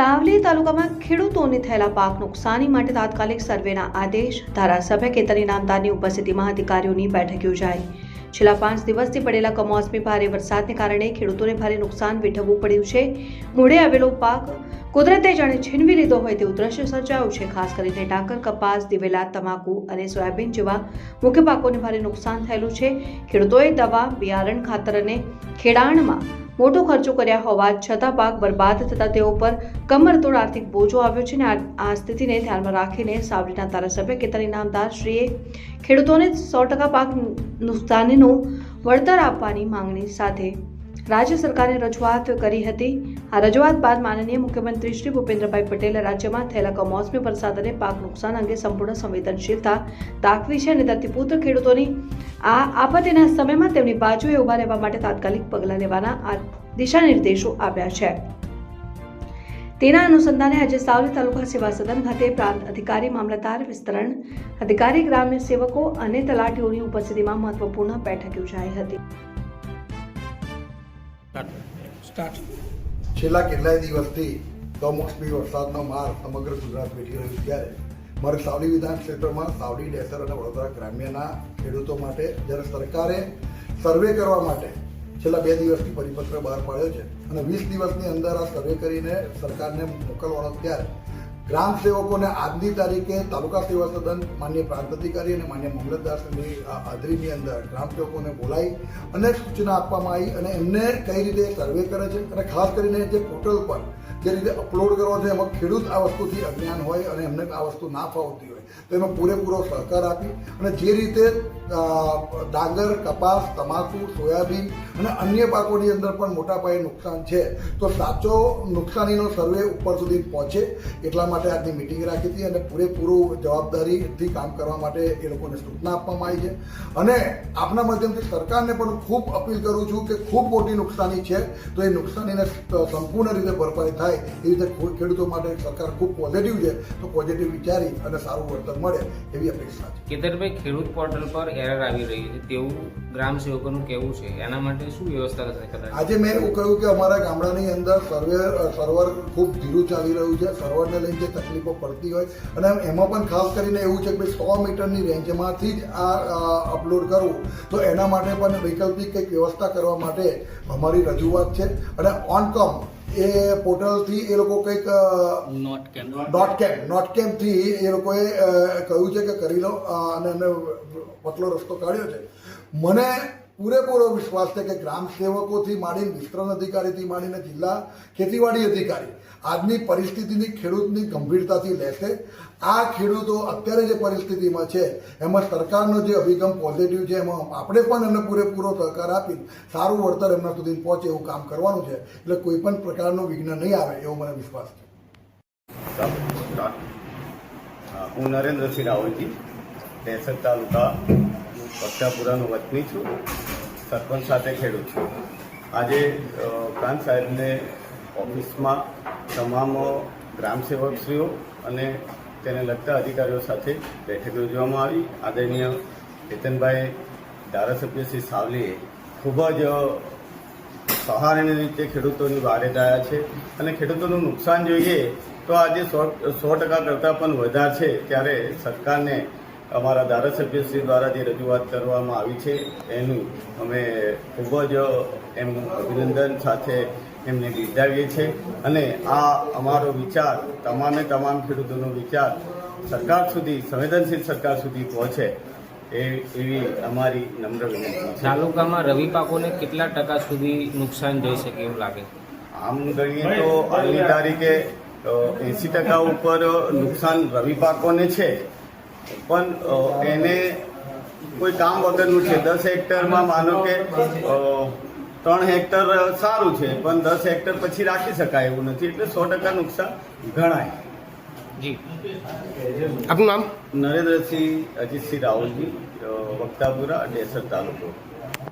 સાવલી તાલુકામાં ખેડૂતોને થયેલા પાક નુકસાની માટે તાત્કાલિક સર્વેના આદેશ ધારાસભ્ય કેતન ઇનામદારની ઉપસ્થિતિમાં અધિકારીઓની બેઠક યોજાઈ. છેલ્લા પાંચ દિવસથી પડેલા કમોસમી ભારે વરસાદને કારણે ખેડૂતોને ભારે નુકસાન વેઠવવું પડ્યું છે. મોઢે આવેલો પાક કુદરતે જાણે છીનવી લીધો હોય તેવું દ્રશ્ય સર્જાયું છે. ખાસ કરીને ડાંગર કપાસ, દિવેલા, તમાકુ અને સોયાબીન જેવા મુખ્ય પાકોને ભારે નુકસાન થયેલું છે. ખેડૂતોએ દવા, બિયારણ, ખાતર અને ખેડાણમાં મોટો ખર્ચો કર્યા હોવા છતાં પાક બરબાદ થતાં તેઓ પર કમરતોડ આર્થિક બોજો આવ્યો છે અને આ સ્થિતિને ધ્યાનમાં રાખીને સાવલીના ધારાસભ્ય કેતન ઇનામદારશ્રીએ ખેડૂતોને સો ટકા પાક નુકસાનીનું વળતર આપવાની માંગણી સાથે રાજ્ય સરકારે રજૂઆત કરી હતી. આ રજૂઆત બાદ માનનીય મુખ્યમંત્રી શ્રી ભૂપેન્દ્રભાઈ પટેલે રાજ્યમાં થયેલા કમોસમી વરસાદ અને પાક નુકસાન અંગે સંપૂર્ણ સંવેદનશીલતા દાખવી છે અને ધરતીપુત્ર ખેડૂતોની આ આપત્તિના સમયમાં તેમની બાજુએ ઊભા રહેવા માટે તાત્કાલિક પગલાં લેવાના આ દિશા આપ્યા છે. તેના અનુસંધાને આજે સાવલી તાલુકા સેવા સદન ખાતે પ્રાંત અધિકારી, મામલતદાર, વિસ્તરણ અધિકારી, ગ્રામ્ય સેવકો અને તલાટીઓની ઉપસ્થિતિમાં મહત્વપૂર્ણ બેઠક યોજાઈ હતી. સ્ટાર્ટ. છેલ્લા કેટલાય દિવસથી કમોસમી વરસાદનો માર સમગ્ર ગુજરાત વેઠી રહ્યું ત્યારે મારે સાવલી વિધાન ક્ષેત્રમાં સાવલી ડેસર અને વડોદરા ગ્રામ્યના ખેડૂતો માટે જ્યારે સરકારે સર્વે કરવા માટે છેલ્લા બે દિવસથી પરિપત્ર બહાર પાડ્યો છે અને વીસ દિવસની અંદર આ સર્વે કરીને સરકારને મોકલવાનો ત્યારે ગ્રામ સેવકોને આજની તારીખે તાલુકા સેવા સદન માન્ય પ્રાંત અધિકારી અને માન્ય મામલતદારની હાજરીની અંદર ગ્રામ સેવકોને બોલાવી અને સૂચના આપવામાં આવી અને એમને કઈ રીતે સર્વે કરે છે અને ખાસ કરીને જે પોર્ટલ પર જે રીતે અપલોડ કરવો છે, એમાં ખેડૂત આ વસ્તુથી અજ્ઞાન હોય અને એમને આ વસ્તુ ના ફાવતી હોય, તો એમાં પૂરેપૂરો સહકાર આપી અને જે રીતે ડાંગર, કપાસ, તમાકુ, સોયાબીન અને અન્ય પાકોની અંદર પણ મોટા પાયે નુકસાન છે, તો સાચો નુકસાનીનો સર્વે ઉપર સુધી પહોંચે એટલા માટે આજની મિટિંગ રાખી હતી અને પૂરેપૂરું જવાબદારીથી કામ કરવા માટે એ લોકોને સૂચના આપવામાં આવી છે. અને આપના માધ્યમથી સરકારને પણ ખૂબ અપીલ કરું છું કે ખૂબ મોટી નુકસાની છે. તો એ નુકસાનીને સંપૂર્ણ રીતે ભરપાઈ થાય એ રીતે ખેડૂતો માટે સરકાર ખૂબ પોઝિટિવ છે. તો પોઝિટિવ વિચારી અને સારું વળતર મળે એવી અપેક્ષા છે. કેતરભાઈ ખેડૂત પોર્ટલ પર એરર આવી રહી છે તેવું ગ્રામ સેવકોનું કેવું છે. એના માટે શું વ્યવસ્થા થશે કદાચ? આજે મેં એવું કહ્યું કે અમારા ગામડાની અંદર સર્વેર સર્વર ખૂબ ધીરું ચાલી રહ્યું છે. સર્વરને લઈને જે તકલીફો પડતી હોય અને એમાં પણ ખાસ કરીને એવું છે કે સો મીટરની રેન્જમાંથી જ આ અપલોડ કરવું. તો એના માટે પણ વૈકલ્પિક કંઈક વ્યવસ્થા કરવા માટે અમારી રજૂઆત છે. અને ઓન કમ એ પોર્ટલથી એ લોકો કંઈક નોટ કેમ? ડોટ કેમ. ડોટ કેમથી એ લોકોએ કહ્યું છે કે કરી લો અને એમને પતલો રસ્તો કાઢ્યો છે. મને પૂરેપૂરો વિશ્વાસ છે કે ગ્રામ સેવકોથી માંડીને વિસ્તરણ અધિકારીથી માંડીને જિલ્લા ખેતીવાડી અધિકારી આજની પરિસ્થિતિની ખેડૂતની ગંભીરતાથી લેશે. આ ખેડૂતો અત્યારે જે પરિસ્થિતિમાં છે, એમાં સરકારનો જે અભિગમ પોઝિટિવ છે, એમાં આપણે પણ એમને પૂરેપૂરો સહકાર આપી સારું વળતર એમના સુધી પહોંચે એવું કામ કરવાનું છે. એટલે કોઈ પણ પ્રકારનું વિઘ્ન નહીં આવે એવો મને વિશ્વાસ છે. હું નરેન્દ્રસિંહ રાવલજી દેસર તાલુકા પક્ષાપુરાનો વતની છું. સરપંચ સાથે ખેડૂત છું. આજે પ્રાંત સાહેબને ઓફિસમાં તમામ ગ્રામસેવકશ્રીઓ અને તેને લગતા અધિકારીઓ સાથે બેઠક યોજવામાં આવી. આદરણીય કેતનભાઈ ધારાસભ્ય શ્રી સાવલીએ ખૂબ જ અ, રીતે ખેડૂતોની વારે રહ્યા છે અને ખેડૂતોનું નુકસાન જોઈએ તો આજે સો સો ટકા કરતાં પણ વધારે છે ત્યારે સરકારને અમારા ધારાસભ્યશ્રી દ્વારા જે રજૂઆત કરવામાં આવી છે એનું અમે ખૂબ જ એમનું અભિનંદન સાથે એમને બિરદાવીએ છીએ. અને આ અમારો વિચાર તમામે તમામ ખેડૂતોનો વિચાર સરકાર સુધી સંવેદનશીલ સરકાર સુધી પહોંચે એ એવી અમારી નમ્ર વિનંતી તાલુકામાં રવિ પાકોને કેટલા ટકા સુધી નુકસાન જઈ શકે એવું લાગે? આમ ગણીએ તો આજની તારીખે એંસી ટકા ઉપર નુકસાન રવિ પાકોને છે. પણ એને કોઈ કામ વગરનું છે. દસ હેક્ટરમાં માનો કે ત્રણ હેક્ટર સારું છે પણ દસ હેક્ટર પછી રાખી શકાય એવું નથી. એટલે સો ટકા નુકસાન ગણાય. જી. આપનું નામ? નરેન્દ્રસિંહ અજીતસિંહ રાહુલજી વક્તાપુરા ડેસર તાલુકો.